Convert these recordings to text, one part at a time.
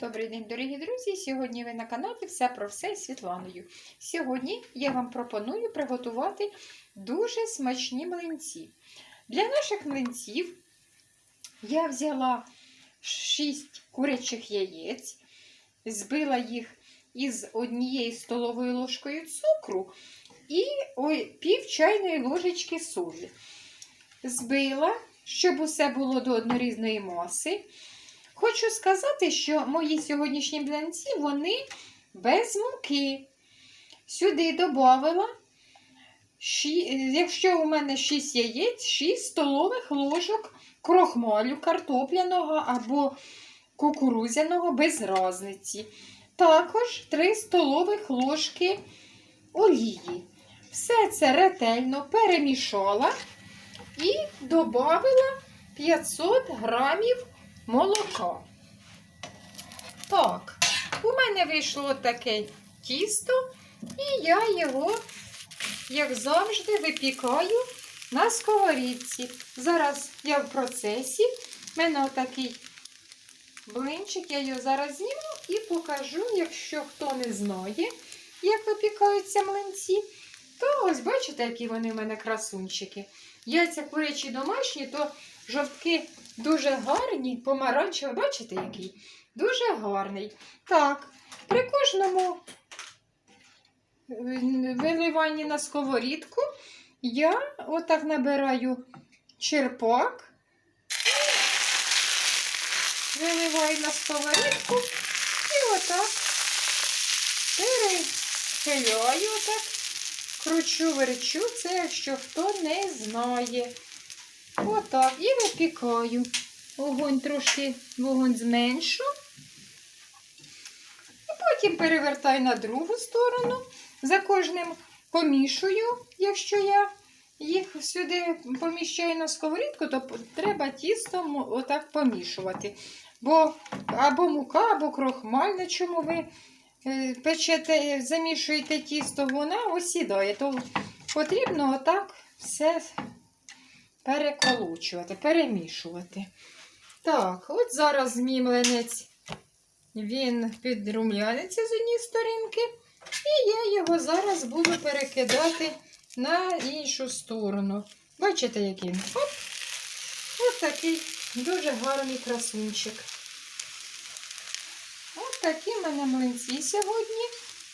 Добрий день, дорогі друзі! Сьогодні ви на каналі Все про все з Світланою. Сьогодні я вам пропоную приготувати дуже смачні млинці. Для наших млинців я взяла 6 курячих яєць, збила їх із однією столовою ложкою цукру і пів чайної ложечки солі. Збила, щоб усе було до однорізної маси. Хочу сказати, що мої сьогоднішні блинці, вони без муки. Сюди додавала, якщо у мене 6 яєць, 6 столових ложок крохмалю картопляного або кукурузяного без разниці. Також 3 столових ложки олії. Все це ретельно перемішала і додала 500 грамів молока. Так, у мене вийшло таке тісто, і я його, як завжди, випікаю на сковорідці. Зараз я в процесі. У мене отакий блинчик, я його зараз зніму і покажу, якщо хто не знає, як випікаються млинці, то ось бачите, які вони в мене красунчики. Яйця курячі домашні, то жовтки дуже гарні, помаранчеві, бачите, який? Дуже гарний. Так, при кожному виливанні на сковорідку я отак набираю черпак, виливаю на сковорідку і отак перехиляю, отак, кручу, верчу, це якщо хто не знає. Отак. І випікаю. Огонь трошки вогонь зменшу. І потім перевертаю на другу сторону. За кожним помішую, якщо я їх сюди поміщаю на сковорідку, то треба тісто отак помішувати. Бо або мука, або крохмаль, на чому ви е, печете, замішуєте тісто, вона осідає. То потрібно отак все переколочувати, перемішувати. Так, от зараз мій млинець, він підрум'яниться з однієї сторінки, і я його зараз буду перекидати на іншу сторону. Бачите, який він? Оп! Ось такий дуже гарний красунчик. Ось такі в мене млинці сьогодні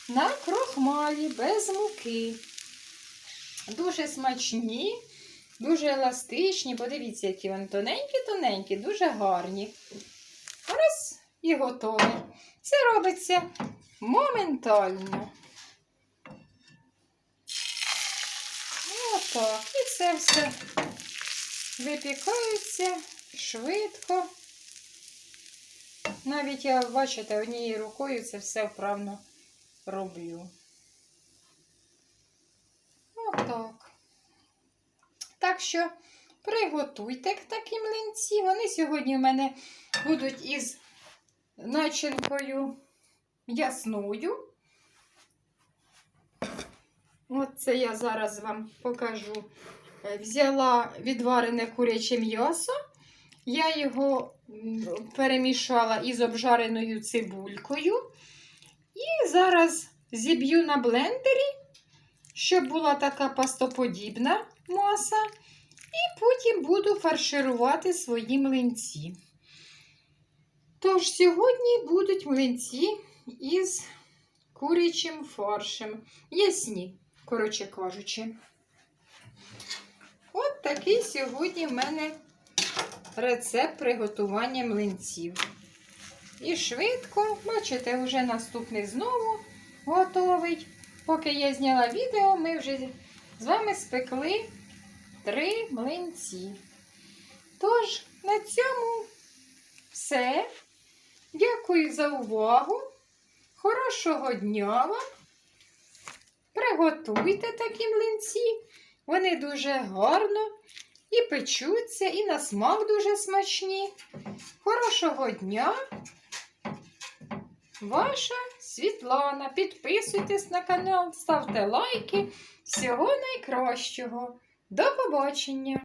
на крохмалі, без муки. Дуже смачні. Дуже еластичні, подивіться, які вони тоненькі-тоненькі, дуже гарні. Раз і готові. Це робиться моментально. Отак. І це все випікається швидко. Навіть я, бачите, однією рукою це все вправно роблю. Отак. Так що приготуйте такі млинці. Вони сьогодні в мене будуть із начинкою ясною. Оце я зараз вам покажу. Взяла відварене куряче м'ясо. Я його перемішала із обжареною цибулькою. І зараз зіб'ю на блендері, щоб була така пастоподібна маса. І потім буду фарширувати свої млинці. Тож, сьогодні будуть млинці із курячим фаршем. Ясні, коротше кажучи. От такий сьогодні в мене рецепт приготування млинців. І швидко, бачите, вже наступний знову готовий. Поки я зняла відео, ми вже з вами спекли три млинці. Тож, на цьому все. Дякую за увагу. Хорошого дня вам. Приготуйте такі млинці. Вони дуже гарно і печуться, і на смак дуже смачні. Хорошого дня! Ваша Світлана. Підписуйтесь на канал, ставте лайки. Всього найкращого. До побачення!